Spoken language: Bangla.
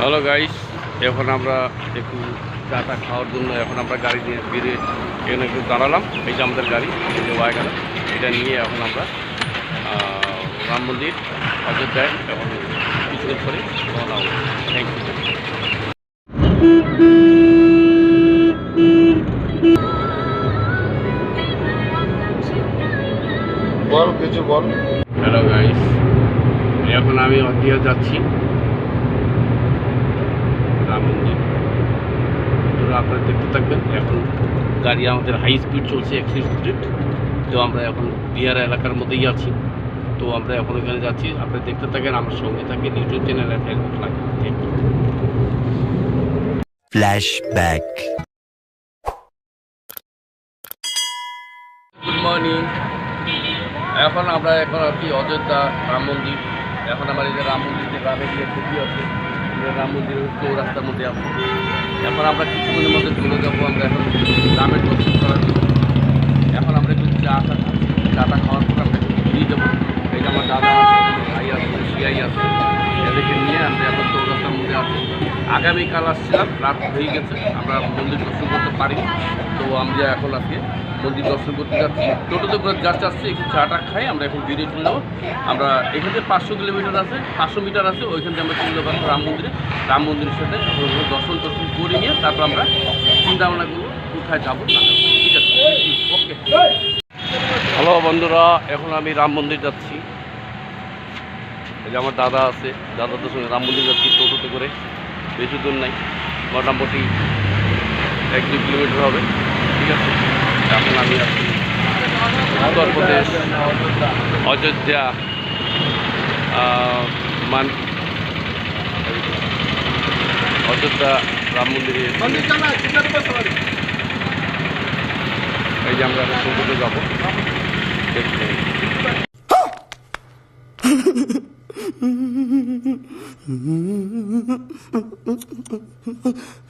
হ্যালো গাইস এখন আমরা একটু চা টা খাওয়ার জন্য এখন আমরা গাড়ি নিয়ে বেরিয়ে এখানে একটু দাঁড়ালাম। এই যে আমাদের গাড়ি এই যে ওয়াগান এটা নিয়ে এখন আমরা রাম মন্দির অযোধ্যায় এখন কিছুদিন পরে রওনা হব। থ্যাংক ইউ বল কিছু বল। হ্যালো গাইস এখন আমি অযোধ্যা যাচ্ছি রাম মন্দির তো আপনারা দেখতে থাকবেন। এখন গাড়ি আমাদের হাই স্পিড চলছে একশো স্পিড তো আমরা এখন বিহার এলাকার মধ্যেই আছি। তো আমরা এখন ওখানে যাচ্ছি। আপনারা দেখতে থাকেন আমার সঙ্গে থাকেন ইউটিউব চ্যানেল ফেসবুক লাগে thank you Flashback. Good morning এখন আমরা এখন আছি অযোধ্যা রাম মন্দির এখন আমার এই যে রাম মন্দির যে গ্রামে গিয়ে ছবি আছে রাম মন্দির চৌরাস্তার মধ্যে আছে এখন আমরা কিছুক্ষণের মধ্যে চলে যাব আমরা এখন রামের দর্শন করার জন্য এখন আমরা একটু চা টা খাচ্ছি। চাটা খাওয়ার পর আমরা একটু বেরিয়ে যাব এই যে আমার দাদা আছে ভাই আছে সিআই আছে এদেরকে নিয়ে আমরা এখন চৌরাস্তার মধ্যে আছি। আগামীকাল আসছিলাম রাত হয়ে গেছে আমরা মন্দির দর্শন করতে পারি তো আমরা এখন আজকে মন্দির দর্শন করতে যাচ্ছি টোটোতে করে জাস্ট আসছি একটু চাটা খাই আমরা এখন বেরিয়ে চলে যাব। আমরা এখান থেকে পাঁচশো কিলোমিটার আছে পাঁচশো মিটার আছে ওইখান থেকে আমরা চলে যাব রাম মন্দিরে। রাম মন্দিরের সাথে দর্শন টর্শন করে নিয়ে তারপর আমরা চিন্তা ভাবনা করব কোথায় যাব না যাব। ঠিক আছে? ওকে হ্যালো বন্ধুরা এখন আমি রাম মন্দির যাচ্ছি। এই যে আমার দাদা আছে, দাদাদের সঙ্গে রাম মন্দির যাচ্ছি টোটোতে করে, বেশি দূর নাই, মোটামুটি এক দু কিলোমিটার হবে, ঠিক আছে? এখন আমি আছি উত্তরপ্রদেশ অযোধ্যা মান অযোধ্যা রাম মন্দিরে এই যে আমরা টোটোতে যাব। দেখতে। mm-hmm